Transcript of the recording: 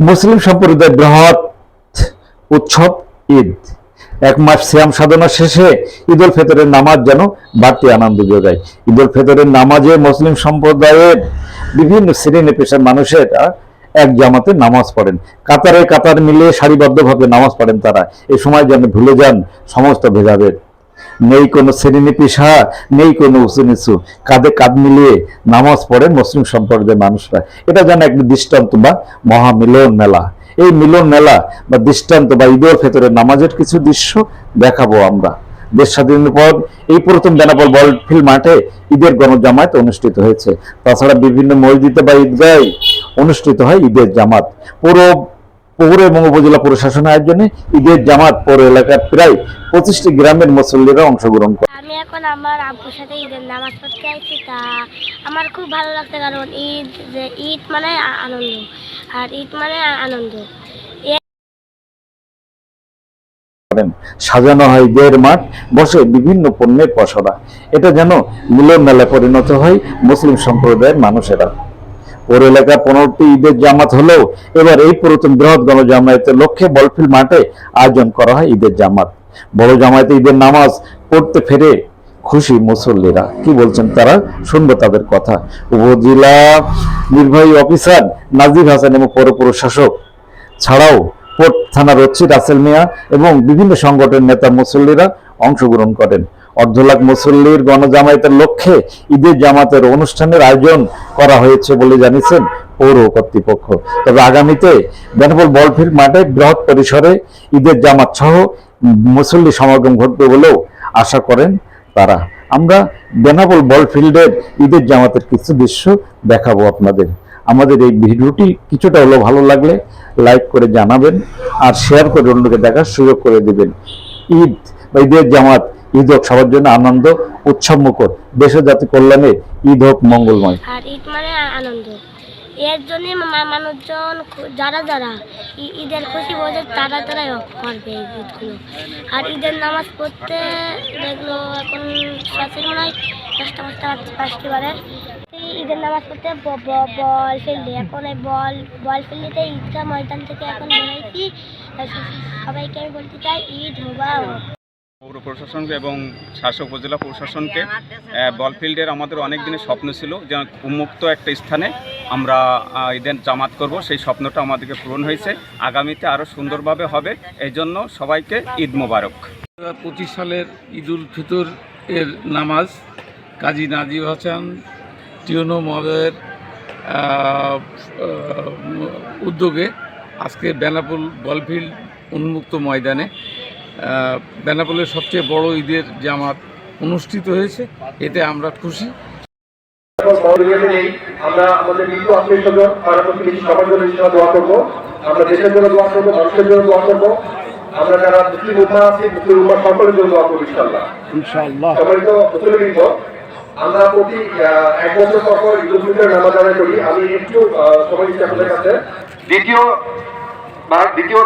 মুসলিম সম্প্রদায়ের বৃহৎ উৎসব ঈদ। এক মাস সিয়াম সাধনা শেষে ঈদ উল ফিতরের নামাজ যেন বাড়তি আনন্দ যোগায় ঈদ উল ফিতরের নামাজে মুসলিম সম্প্রদায়ের বিভিন্ন শ্রেণি পেশার মানুষের এক জামাতে নামাজ পড়েন। কাতারে কাতার মিলে সারিবদ্ধভাবে নামাজ পড়েন তারা। এ সময় যেন ভুলে যান সমস্ত ভেদাভেদ। নেই কোনো শ্রেণি পেশা নেই কোনো উঁচু নিচু। কাঁধে কাঁধ মিলিয়ে নামাজ পড়েন মুসলিম সম্প্রদায়ের মানুষরা। এটা যেন একটি দৃষ্টান্ত বা মহামিলন মেলা। এই মিলন মেলা বা দৃষ্টান্ত বা ঈদের ভেতরে নামাজের কিছু দৃশ্য দেখাবো আমরা। দেশ স্বাধীনের পর এই প্রথম বেনাপোল বলফিল্ড মাঠে ঈদের গণজামায়াত অনুষ্ঠিত হয়েছে। তাছাড়া বিভিন্ন মসজিদে বা ঈদগায় অনুষ্ঠিত হয় ঈদের জামাত। পুরো পৌর এবং উপজেলা প্রশাসনের আয়োজনে ঈদের জামাত পৌর এলাকার প্রায় পঁচিশটি গ্রামের মুসল্লিরা অংশগ্রহণ করে। আমি এখন আমার আব্বুর সাথে ঈদের নামাজ পড়তে তা আমার খুব ভালো লাগছে কারণ ঈদ ঈদ মানে আনন্দ আর ঈদ মানে আনন্দ। সাজানো হয় ঈদের মাঠ বসে বিভিন্ন পণ্যের পসরা। এটা যেন মিলন মেলায় পরিণত হয় মুসলিম সম্প্রদায়ের মানুষেরা। পৌর এলাকার পনেরোটি ঈদের জামাত হলেও এবার এই প্রথম বৃহৎ গণজামায়াতের লক্ষ্যে বলফিল মাঠে আয়োজন করা হয় ঈদের জামাত। বড় জামায়াতে ঈদের নামাজ পড়তে ফেরে খুশি মুসল্লিরা। কি বলছেন তারা? শুনব তাদের কথা। উপজেলা নির্বাহী অফিসার নাজির হাসান এবং পৌর প্রশাসক ছাড়াও কোর্ট থানার রচ্ছি রাসেল মিয়া এবং বিভিন্ন সংগঠনের নেতা মুসল্লিরা অংশগ্রহণ করেন। অর্ধ লাখ মুসল্লির গণজামায়াতের লক্ষ্যে ঈদের জামাতের অনুষ্ঠানের আয়োজন করা হয়েছে বলে জানিয়েছেন পৌর কর্তৃপক্ষ। তবে আগামীতে বেনাপোল বলফিল্ড মাঠে বৃহৎ পরিসরে ঈদের জামাত সহ মুসল্লি সমাগম ঘটবে বলেও আশা করেন তারা। আমরা বেনাপোল বলফিল্ডের ঈদের জামাতের কিছু দৃশ্য দেখাবো আপনাদের। আমাদের এই ভিডিওটি কিছুটা হলেও ভালো লাগলে লাইক করে জানাবেন আর শেয়ার করে অন্যকে দেখার সুযোগ করে দেবেন। ঈদ বা ঈদের জামাত ঈদ হোক, সবার জন্য আনন্দ, উৎসব মুখর দেশ ও জাতি কল্যাণে ঈদ হোক মঙ্গলময়। আর ঈদ মানে আনন্দ। এর জন্য মানুষজন যারা যারা ঈদের খুশি বোঝে তারা তারাই করবে ঈদগুলো। আর ঈদের নামাজ পড়তে দেখল এখন সাথের মনে হয় দশটা, পাঁচটা পাঁচটি বারে ঈদের নামাজ পড়তে বল ফেললে। এখন এই বল বল ফেললিতে ঈদগাহ ময়দান থেকে এখন বেরোইছি। সবাইকে আমি বলতে চাই, ঈদ মুবারক। পৌর প্রশাসনকে এবং শাসক উপজেলা প্রশাসনকে বলফিল্ডের আমাদের অনেক দিনের স্বপ্ন ছিল যে উন্মুক্ত একটা স্থানে আমরা ঈদের জামাত করব। সেই স্বপ্নটা আমাদেরকে পূরণ হয়েছে। আগামীতে আরও সুন্দরভাবে হবে। এই জন্য সবাইকে ঈদ মোবারক। পঁচিশ সালের ঈদ উল ফিতর এর নামাজ কাজী নাজিব হাসান টিউনো আহ, উদ্যোগে আজকে বেনাপোল বলফিল্ড উন্মুক্ত ময়দানে বেনাপোলের সবচেয়ে বড় ঈদের জামাত অনুষ্ঠিত হয়েছে। এতে আমরা খুশি। আমরা আমাদের মৃত্যু আত্মীয় স্বজন পাড়া সবার জন্য দোয়া করব। আমরা দেশের জন্য দোয়া করব মানুষের জন্য দোয়া করব। আমরা যারা মুসলিম উম্মা আছি মুসলিম উম্মা সকলের জন্য দোয়া করব ইনশাল্লাহ ইনশাআল্লাহ। সম্মানিত মুসলিম আমরা প্রতি আহ, এক বছর পর ফিতর নামাজ আদায় করি। আমি একটু আপনাদের কাছে। দ্বিতীয় বা দ্বিতীয়